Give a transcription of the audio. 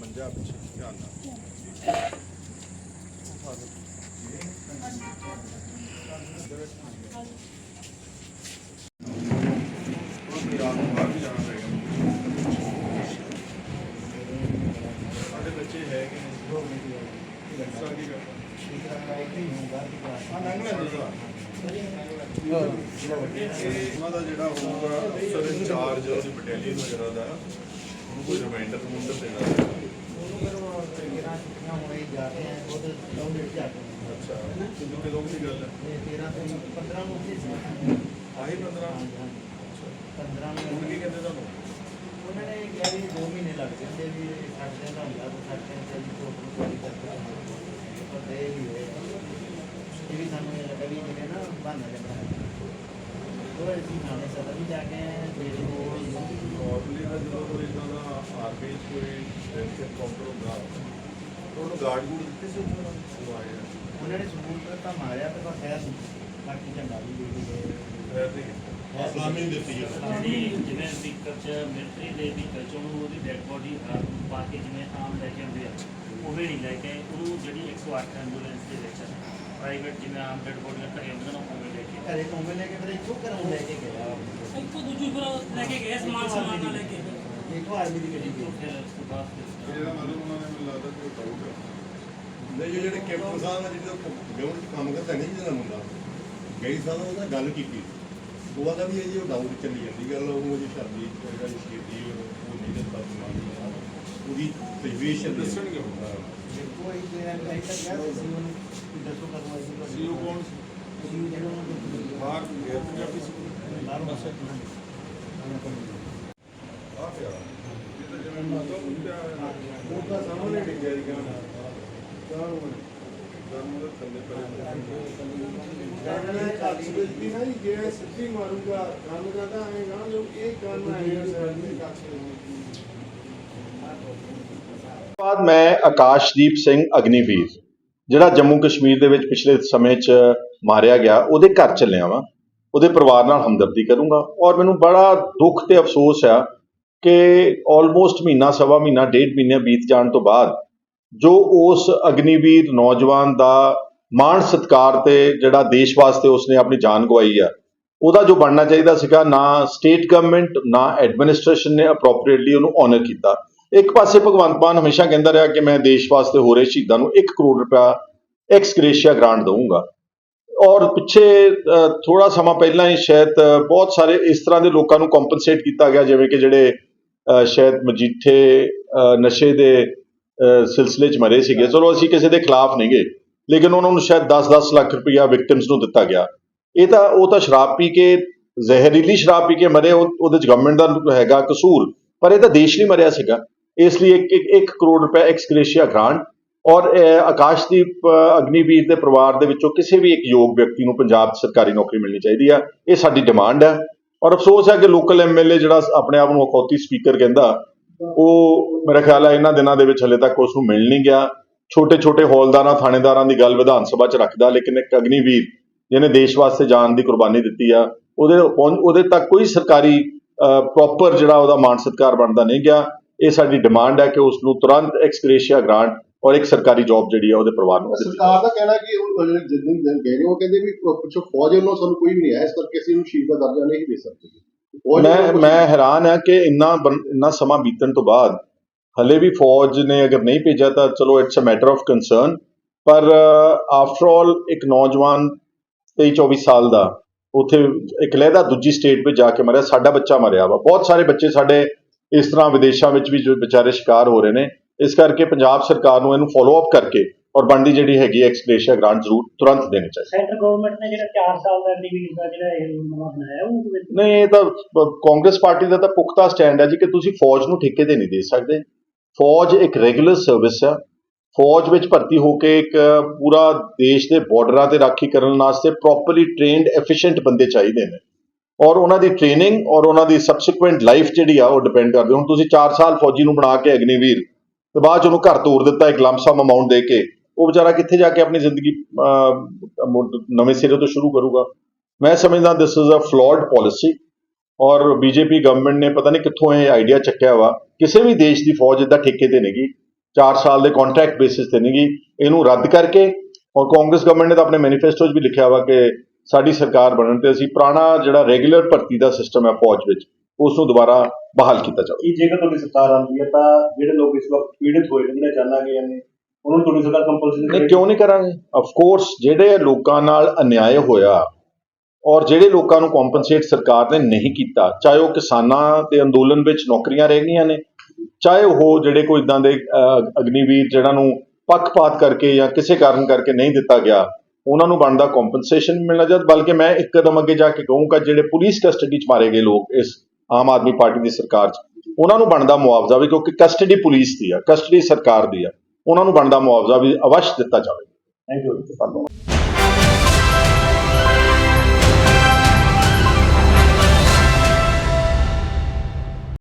ਮੰਜਾ ਪਿੱਛੇ ਧਿਆਨ ਨਾਲ। ਉਹਨਾਂ ਦਾ ਜਿਹੜਾ ਹੋਊਗਾ ਅਫਸਰ ਇੰਚਾਰਜ ਉਹਦੀ ਬਟਾਲੀਅਨ ਵਗੈਰਾ ਦਾ ਉਹਨੂੰ ਕੋਈ ਰਿਮਾਈਂਡਰ ਰਿਮਾਈਂਡਰ ਦੇਣਾ ਅੱਛਾ। ਕਿਦੋਂ ਕਿਦੋਂ ਦੀ ਗੱਲ ਹੈ? ਆਹੀ 15 ਹੁਣ ਕੀ ਕਹਿੰਦੇ ਤੁਹਾਨੂੰ? ਉਹਨਾਂ ਨੇ ਕਿਹਾ ਵੀ 2 ਮਹੀਨੇ ਲੱਗ ਜਾਂਦੇ ਵੀ 60 ਦਿਨ ਦਾ ਹੁੰਦਾ ਤਾਂ 60 ਦਿਨ ਚ ਵੀ ਕੋਟ ਨੂੰ ਕੋਈ ਕਰਕੇ ਪਰ ਦੇ ਵੀ ਹੋਏ ਇਹ ਵੀ ਸਾਨੂੰ ਇਹ ਲੱਗਾ ਵੀ ਜਿਵੇਂ ਨਾ ਬਹਾਨਾ ਜਾਂਦਾ ਹੈ ਉਹ ਅਸੀਂ ਥਾਣੇ ਸਦਰ ਵੀ ਜਾ ਕੇ ਆਏ ਹਾਂ, ਜਿਹੜੇ ਉਹ ਨੋਰਮਲੀ ਦਾ ਜਦੋਂ ਕੋਈ ਇਦਾਂ ਦਾ ਆਰਮੀ ਚ ਕੋਈ ਬੈਂਕ ਕਾਊਂਟਰ ਹੁੰਦਾ ਉਹਨੂੰ ਗਾਰਡ ਗੂਡ ਦਿੱਤੇ ਸੀ ਉਹਨਾਂ ਨੂੰ ਉਹ ਆਏ ਆ। ਉਹਨਾਂ ਨੇ ਸਬੂਤ ਤਾਂ ਮਾਰਿਆ ਤੇ ਪਰ ਖੈਰ ਬਾਕੀ ਝੰਡਾ ਵੀ ਦੇ ਗਏ ਖੈਰ ਨਹੀਂ ਸਲਾਮੀ ਦਿੱਤੀ ਹੈ ਜਿਹੜੀ ਜਿਵੇਂ ਵਹੀਕਲ ਚ ਮਿਲਟਰੀ ਦੇ ਵਹੀਕਲ ਚ ਉਹਨੂੰ ਉਹਦੀ ਡੈਡ ਬੋਡੀ ਪਾ ਕੇ ਜਿਵੇਂ ਆਮ ਲੈ ਕੇ ਆਉਂਦੇ ਆ ਉਵੇਂ ਨਹੀਂ ਲੈ ਕੇ ਆਏ। ਉਹਨੂੰ ਜਿਹੜੀ 108 ਐਂਬੂਲੈਂਸ ਦੇ ਵਿੱਚ ਪ੍ਰਾਈਵੇਟ ਜਿਵੇਂ ਆਮ ਡੈਡ ਬੋਡੀਆਂ ਘਰੇ ਆਉਂਦੇ ਨੇ ਉਵੇਂ ਲੈ ਕੇ ਆਏ। ਘਰੇ ਤੋਂ ਲੈ ਕੇ ਫਿਰ ਇੱਕੋ ਘਰੋਂ ਲੈ ਕੇ ਗਿਆ ਇੱਕੋ ਦੂਜੀ ਫਿਰ ਲੈ ਕੇ ਗਏ ਸਮਾਨ ਸਮਾਨ ਨਾਲ ਲੈ ਕੇ। ਇੱਕੋ ਦੀ ਗੱਡੀ ਤੋਂ ਗਈ ਫਿਰ ਉਸ ਤੋਂ ਬਾਅਦ ਇਹਦਾ ਮਤਲਬ ਉਹਨਾਂ ਨੇ ਮੈਨੂੰ ਲੱਗਦਾ ਕੋਈ ਡਾਊਟ ਹੈ ਨਹੀਂ ਜੋ ਜਿਹੜੇ ਕੈਪਟਨ ਸਾਹਿਬ ਆ ਜਿਹੜੇ ਗਵਰਨਮੈਂਟ ਕੰਮ ਕਰਦਾ ਨਹੀਂ ਜਿਹੜਾ ਮੁੰਡਾ। ਗਈ ਸਾਹਿਬ ਉਹਨੇ ਗੱਲ ਕੀਤੀ। ਉਹ ਆਦਾ ਵੀ ਇਹ ਜੀ ਉਹ ਡਾਊਟ ਚੱਲੀ ਜਾਂਦੀ ਗੱਲ ਉਹ ਜੀ ਸ਼ਰਦੀ ਜਿਹੜਾ ਕੀਤੀ ਉਹ ਨਹੀਂ ਦਿੱਤਾ ਸਮਾਨ ਉਹਦੀ ਸਿਚੁਏਸ਼ਨ ਦੱਸਣਗੇ ਹੁਣ। ਇੱਕੋ ਹੀ ਜਿਹੜਾ ਨਹੀਂ ਤਾਂ ਗਿਆ ਸੀ ਉਹਨੂੰ ਕਿ ਦੱਸੋ ਕਦੋਂ ਅਸੀਂ ਸੀਓ ਕੌਣ ਸੀ? ਜਿਹੜਾ ਬਾਹਰ ਗਿਆ ਪੰਜਾਬੀ ਸੀ। ਬਾਹਰੋਂ। ਬਸ ਆ ਪਿਆ ਇਹ ਤਾਂ ਜਿਵੇਂ ਮਤਲਬ ਹੁੰਦਾ ਉਹ ਤਾਂ ਸਾਹਮਣੇ ਡਿੱਗਿਆ ਜੀ ਗਾਣਾ ਗਾਣਾ ਗਾਣਾ ਦਾ ਥੱਲੇ ਗਾਣਾ ਕੱਚ ਵਿੱਚ ਵੀ ਨਾ ਜੀ ਸਿੱਧੀ ਮਾਰੂਗਾ ਗਾਣਾ ਕਰਦਾ ਆਏਗਾ ਲੋਕ ਇਹ ਗਾਣਾ ਆਏਗਾ ਸਾਈਡ ਦੇ ਬਾਅਦ ਮੈਂ ਆਕਾਸ਼ਦੀਪ ਸਿੰਘ ਅਗਨੀਵੀਰ, ਜਿਹੜਾ ਜੰਮੂ ਕਸ਼ਮੀਰ ਦੇ ਵਿੱਚ ਪਿਛਲੇ ਸਮੇਂ 'ਚ ਮਾਰਿਆ ਗਿਆ, ਉਹਦੇ ਘਰ ਚੱਲਿਆ ਵਾਂ। ਉਹਦੇ ਪਰਿਵਾਰ ਨਾਲ ਹਮਦਰਦੀ ਕਰੂੰਗਾ। ਔਰ ਮੈਨੂੰ ਬੜਾ ਦੁੱਖ ਤੇ ਅਫਸੋਸ ਆ ਕਿ ਆਲਮੋਸਟ ਮਹੀਨਾ, ਸਵਾ ਮਹੀਨਾ, ਡੇਢ ਮਹੀਨੇ ਬੀਤ ਜਾਣ ਤੋਂ ਬਾਅਦ ਜੋ ਉਸ ਅਗਨੀਵੀਰ ਨੌਜਵਾਨ ਦਾ ਮਾਣ ਸਤਕਾਰ ਤੇ ਜਿਹੜਾ ਦੇਸ਼ ਵਾਸਤੇ ਉਸਨੇ ਆਪਣੀ ਜਾਨ ਗਵਾਈ ਆ, ਉਹਦਾ ਜੋ ਬਣਨਾ ਚਾਹੀਦਾ ਸੀਗਾ ਨਾ ਸਟੇਟ ਗਵਰਨਮੈਂਟ ਨਾ ਐਡਮਿਨਿਸਟ੍ਰੇਸ਼ਨ ਨੇ ਅਪਰੋਪਰੀਏਟਲੀ ਉਹਨੂੰ ਆਨਰ ਕੀਤਾ। ਇੱਕ ਪਾਸੇ ਭਗਵੰਤ ਮਾਨ ਹਮੇਸ਼ਾ ਕਹਿੰਦਾ ਰਿਹਾ ਕਿ ਮੈਂ ਦੇਸ਼ ਵਾਸਤੇ ਹੋ ਰਹੇ ਸ਼ਹੀਦਾਂ ਨੂੰ 1 ਕਰੋੜ ਰੁਪਇਆ ਐਕਸ ਗ੍ਰੇਸ਼ੀਆ ਗ੍ਰਾਂਟ ਦਊਂਗਾ। ਔਰ ਪਿੱਛੇ ਥੋੜਾ ਸਮਾਂ ਪਹਿਲਾਂ ਹੀ ਸ਼ਾਇਦ ਬਹੁਤ ਸਾਰੇ ਇਸ ਤਰ੍ਹਾਂ ਦੇ ਲੋਕਾਂ ਨੂੰ ਕੰਪਨਸੇਟ ਕੀਤਾ ਗਿਆ, ਜਿਵੇਂ ਕਿ ਜਿਹੜੇ ਸ਼ਾਇਦ ਮਜੀਠੇ ਨਸ਼ੇ ਦੇ ਸਿਲਸਿਲੇ 'ਚ ਮਰੇ ਸੀਗੇ। ਚਲੋ, ਅਸੀਂ ਕਿਸੇ ਦੇ ਖਿਲਾਫ ਨਹੀਂ ਗਏ, ਲੇਕਿਨ ਉਹਨਾਂ ਨੂੰ ਸ਼ਾਇਦ 10-10 ਲੱਖ ਰੁਪਇਆ ਵਿਕਟਿਮਸ ਨੂੰ ਦਿੱਤਾ ਗਿਆ। ਇਹ ਤਾਂ, ਉਹ ਤਾਂ ਸ਼ਰਾਬ ਪੀ ਕੇ, ਜ਼ਹਿਰੀਲੀ ਸ਼ਰਾਬ ਪੀ ਕੇ ਮਰੇ, ਉਹ- ਉਹਦੇ ਚ ਗਵਰਨਮੈਂਟ ਦਾ ਹੈਗਾ ਕਸੂਰ, ਪਰ ਇਹ ਤਾਂ ਦੇਸ਼ ਨਹੀਂ ਮਰਿਆ ਸੀਗਾ। ਇਸ ਲਈ 1 ਕਰੋੜ ਰੁਪਏ ਐਕਸ ਗ੍ਰੇਸ਼ੀਆ ਗ੍ਰਾਂਟ ਔਰ ਅਹ, ਆਕਾਸ਼ਦੀਪ ਅਗਨੀਵੀਰ ਦੇ ਪਰਿਵਾਰ ਦੇ ਵਿੱਚੋਂ ਕਿਸੇ ਵੀ ਇੱਕ ਯੋਗ ਵਿਅਕਤੀ ਨੂੰ ਪੰਜਾਬ 'ਚ ਸਰਕਾਰੀ ਨੌਕਰੀ ਮਿਲਣੀ ਚਾਹੀਦੀ ਆ। ਇਹ ਸਾਡੀ ਡਿਮਾਂਡ ਹੈ ਔਰ ਅਫਸੋਸ ਹੈ ਕਿ ਲੋਕਲ ਐਮਐਲਏ ਜਿਹੜਾ ਆਪਣੇ ਆਪ ਨੂੰ ਅਖੌਤੀ ਸਪੀਕਰ ਕਹਿੰਦਾ ਉਹ ਮੇਰਾ ਖਿਆਲ ਹੈ ਇਹਨਾਂ ਦਿਨਾਂ ਦੇ ਵਿੱਚ ਹਲੇ ਤੱਕ ਉਸ ਨੂੰ ਮਿਲ ਨਹੀਂ ਗਿਆ। ਛੋਟੇ ਛੋਟੇ ਹੌਲਦਾਰਾਂ ਥਾਣੇਦਾਰਾਂ ਦੀ ਗੱਲ ਵਿਧਾਨ ਸਭਾ 'ਚ ਰੱਖਦਾ ਲੇਕਿਨ ਇੱਕ ਅਗਨੀਵੀਰ ਜਿਹਨੇ ਦੇਸ਼ ਵਾਸਤੇ ਜਾਨ ਦੀ ਕੁਰਬਾਨੀ ਦਿੱਤੀ ਆ ਉਹਦੇ ਪਹੁੰਚ- ਉਹਦੇ ਤੱਕ ਕੋਈ ਸਰਕਾਰੀ ਪ੍ਰੋਪਰ ਜਿਹੜਾ ਉਹਦਾ ਮਾਣ ਸਤਿਕਾਰ ਬਣਦਾ ਨਹੀਂ ਗਿਆ। ਇਹ ਸਾਡੀ ਡਿਮਾਂਡ ਹੈ ਕਿ ਉਸ ਨੂੰ ਤੁਰੰਤ ਐਕਸਗ੍ਰੇਸ਼ੀਆ ਗ੍ਰਾਂਟ ਔਰ ਇੱਕ ਸਰਕਾਰੀ ਜੌਬ ਜਿਹੜੀ ਹੈ ਉਹਦੇ ਪਰਿਵਾਰ ਨੂੰ ਸਰਕਾਰ ਦਾ ਕਹਿਣਾ ਕਿ ਉਹ ਜਿੰਨ ਦਿਨ ਹੋ ਉਹ ਕਹਿੰਦੇ ਵੀ ਪਿੱਛੋਂ ਫੌਜ ਵੱਲੋਂ ਸਾਨੂੰ ਕੋਈ ਵੀ ਨਹੀਂ ਆਇਆ ਇਸ ਕਰਕੇ ਅਸੀਂ ਉਹਨੂੰ ਸ਼ਹੀਦ ਦਾ ਦਰਜਾ ਨਹੀਂ ਦੇ ਸਕਦੇ। ਮੈਂ ਮੈਂ ਹੈਰਾਨ ਹਾਂ ਕਿ ਇੰਨਾ ਇੰਨਾ ਸਮਾਂ ਬੀਤਣ ਤੋਂ ਬਾਅਦ ਹਲੇ ਵੀ ਫੌਜ ਨੇ ਅਗਰ ਨਹੀਂ ਭੇਜਿਆ ਤਾਂ ਚਲੋ it's a matter of concern ਪਰ ਆਫਟਰ ਆਲ ਇੱਕ ਨੌਜਵਾਨ 23 24 ਸਾਲ ਦਾ ਉੱਥੇ ਇੱਕ ਲਹਿਦਾ ਦੂਜੀ ਸਟੇਟ ਵਿੱਚ ਜਾ ਕੇ ਮਰਿਆ ਸਾਡਾ ਬੱਚਾ ਮਰਿਆ ਵਾ। ਬਹੁਤ ਸਾਰੇ ਬੱਚੇ ਸਾਡੇ ਇਸ ਤਰ੍ਹਾਂ ਵਿਦੇਸ਼ਾਂ ਵਿੱਚ ਵੀ ਜੋ ਵਿਚਾਰੇ ਸ਼ਿਕਾਰ ਹੋ ਰਹੇ ਨੇ। ਇਸ ਕਰਕੇ ਪੰਜਾਬ ਸਰਕਾਰ ਨੂੰ ਇਹਨੂੰ ਫੋਲੋ ਅਪ ਕਰਕੇ ਔਰ ਬਣਦੀ ਜਿਹੜੀ ਹੈਗੀ ਐਕਸਪ੍ਰੇਸ਼ੀਆ ਗ੍ਰਾਂਟ ਜ਼ਰੂਰ ਤੁਰੰਤ ਦੇਣੀ ਚਾਹੀਦੀ। ਸੈਂਟਰ ਗਵਰਨਮੈਂਟ ਨੇ ਜਿਹੜਾ 4 ਸਾਲ ਦਾ ਡਿਵੀਜ਼ਨ ਦਾ ਜਿਹੜਾ ਇਹ ਨਵਾਂ ਬਣਾਇਆ ਉਹ ਨਹੀਂ ਇਹ ਤਾਂ ਕਾਂਗਰਸ ਪਾਰਟੀ ਦਾ ਤਾਂ ਪੁਖਤਾ ਸਟੈਂਡ ਹੈ ਜੀ ਕਿ ਤੁਸੀਂ ਫੌਜ ਨੂੰ ਠੇਕੇ ਤੇ ਨਹੀਂ ਦੇ ਸਕਦੇ। ਫੌਜ ਇੱਕ ਰੈਗੂਲਰ ਸਰਵਿਸ ਆ ਫੌਜ ਵਿੱਚ ਭਰਤੀ ਹੋ ਕੇ ਇੱਕ ਪੂਰਾ ਦੇਸ਼ ਦੇ ਬਾਰਡਰਾਂ ਤੇ ਰਾਖੀ ਕਰਨ ਵਾਸਤੇ ਪ੍ਰੋਪਰਲੀ ਟ੍ਰੇਨਡ ਐਫੀਸ਼ੀਐਂਟ ਬੰਦੇ ਚਾਹੀਦੇ ਨੇ। ਔਰ ਉਹਨਾਂ ਦੀ ਟ੍ਰੇਨਿੰਗ ਔਰ ਉਹਨਾਂ ਦੀ ਸਬਸੀਕੁਐਂਟ ਲਾਈਫ ਜਿਹੜੀ ਆ ਉਹ ਡਿਪੈਂਡ ਕਰਦੀ ਹੁਣ ਤੁਸੀਂ 4 ਸਾਲ ਫੌਜੀ ਨੂੰ ਬਣਾ ਕੇ ਅਗਨੀਵੀਰ ਤੇ ਬਾਅਦ ਚ ਉਹਨੂੰ ਘਰ ਤੋਰ ਦਿੱਤਾ, ਇੱਕ ਲੰਮਸਮ ਅਮਾਉਂਟ ਦੇ ਕੇ। ਉਹ ਵਿਚਾਰਾ ਕਿੱਥੇ ਜਾ ਕੇ ਆਪਣੀ ਜ਼ਿੰਦਗੀ ਨਵੇਂ ਸਿਰੇ ਤੋਂ ਸ਼ੁਰੂ ਕਰੂਗਾ। ਮੈਂ ਸਮਝਦਾ this is a flawed policy ਔਰ ਬੀਜੇਪੀ ਗਵਰਨਮੈਂਟ ਨੇ ਪਤਾ ਨਹੀਂ ਕਿੱਥੋਂ ਇਹ ਆਈਡੀਆ ਚੱਕਿਆ ਵਾ। ਕਿਸੇ ਵੀ ਦੇਸ਼ ਦੀ ਫੌਜ ਇਦਾਂ ਠੇਕੇ ਤੇ ਨਹੀਂਗੀ। 4 ਸਾਲ ਦੇ ਕੰਟਰੈਕਟ ਬੇਸਿਸ ਤੇ ਨਹੀਂ ਗੀ ਇਹਨੂੰ ਰੱਦ ਕਰਕੇ ਔਰ ਕਾਂਗਰਸ ਗਵਰਨਮੈਂਟ ਨੇ ਤਾਂ ਆਪਣੇ ਮੈਨੀਫੈਸਟੋ 'ਚ ਵੀ ਲਿਖਿਆ ਵਾ ਕਿ ਸਾਡੀ ਸਰਕਾਰ ਬਣਨ ਤੇ ਅਸੀਂ ਪੁਰਾਣਾ ਜਿਹੜਾ ਰੈਗੂਲਰ ਭਰਤੀ ਦਾ ਸਿਸਟਮ ਹੈ ਫੌਜ ਵਿੱਚ, ਉਸ ਨੂੰ ਦੁਬਾਰਾ ਬਹਾਲ ਕੀਤਾ ਜਾਵੇ ਕਿ ਜੇਕਰ ਤੁਹਾਡੀ ਸਰਕਾਰ ਆਉਂਦੀ ਹੈ ਤਾਂ ਜਿਹੜੇ ਲੋਕ ਇਸ ਵਕਤ ਪੀੜਿਤ ਹੋਏ ਨੇ ਜਿਹੜੇ ਜਾਨਾਂ ਗਏ ਨੇ ਉਹਨਾਂ ਨੂੰ ਤੁਹਾਡੀ ਸਰਕਾਰ ਕੰਪਲਸਰੀ ਨਹੀਂ ਕਿਉਂ ਨਹੀਂ ਕਰਾਂਗੇ? ਆਫ ਕੋਰਸ ਜਿਹੜੇ ਲੋਕਾਂ ਨਾਲ ਅਨਿਆਏ ਹੋਇਆ ਔਰ ਜਿਹੜੇ ਲੋਕਾਂ ਨੂੰ ਕੰਪਨਸੇਟ ਸਰਕਾਰ ਨੇ ਨਹੀਂ ਕੀਤਾ ਚਾਹੇ ਉਹ ਕਿਸਾਨਾਂ ਦੇ ਅੰਦੋਲਨ ਵਿੱਚ ਨੌਕਰੀਆਂ ਰਹਿ ਗਈਆਂ ਨੇ ਚਾਹੇ ਉਹ ਜਿਹੜੇ ਕੋਈ ਇਦਾਂ ਦੇ ਅਗਨੀਵੀਰ ਜਿਹੜਾ ਨੂੰ ਪੱਖਪਾਤ ਕਰਕੇ ਜਾਂ ਕਿਸੇ ਕਾਰਨ ਕਰਕੇ ਨਹੀਂ ਦਿੱਤਾ ਗਿਆ ਉਹਨਾਂ ਨੂੰ ਬਣਦਾ ਕੰਪਨਸੇਸ਼ਨ ਮਿਲਣਾ ਚਾਹੀਦਾ। ਬਲਕਿ ਮੈਂ ਇੱਕ ਕਦਮ ਅੱਗੇ ਜਾ ਕੇ ਕਹੂੰਗਾ ਜਿਹੜੇ ਪੁਲਿਸ ਕਸਟਡੀ 'ਚ ਮਾਰੇ ਗਏ ਲੋਕ ਇਸ ਆਮ ਆਦਮੀ ਪਾਰਟੀ ਦੀ ਸਰਕਾਰ 'ਚ। ਉਹਨਾਂ ਨੂੰ ਬਣਦਾ ਮੁਆਵਜ਼ਾ ਵੀ ਕਿਉਂਕਿ ਕਸਟਡੀ ਪੁਲਿਸ ਦੀ ਆ, ਕਸਟਡੀ ਸਰਕਾਰ ਦੀ ਆ। ਉਹਨਾਂ ਨੂੰ ਬਣਦਾ ਮੁਆਵਜ਼ਾ ਵੀ ਅਵਸ਼ ਦਿੱਤਾ ਜਾਵੇ। ਥੈਂਕ ਯੂ ਧੰਨਵਾਦ।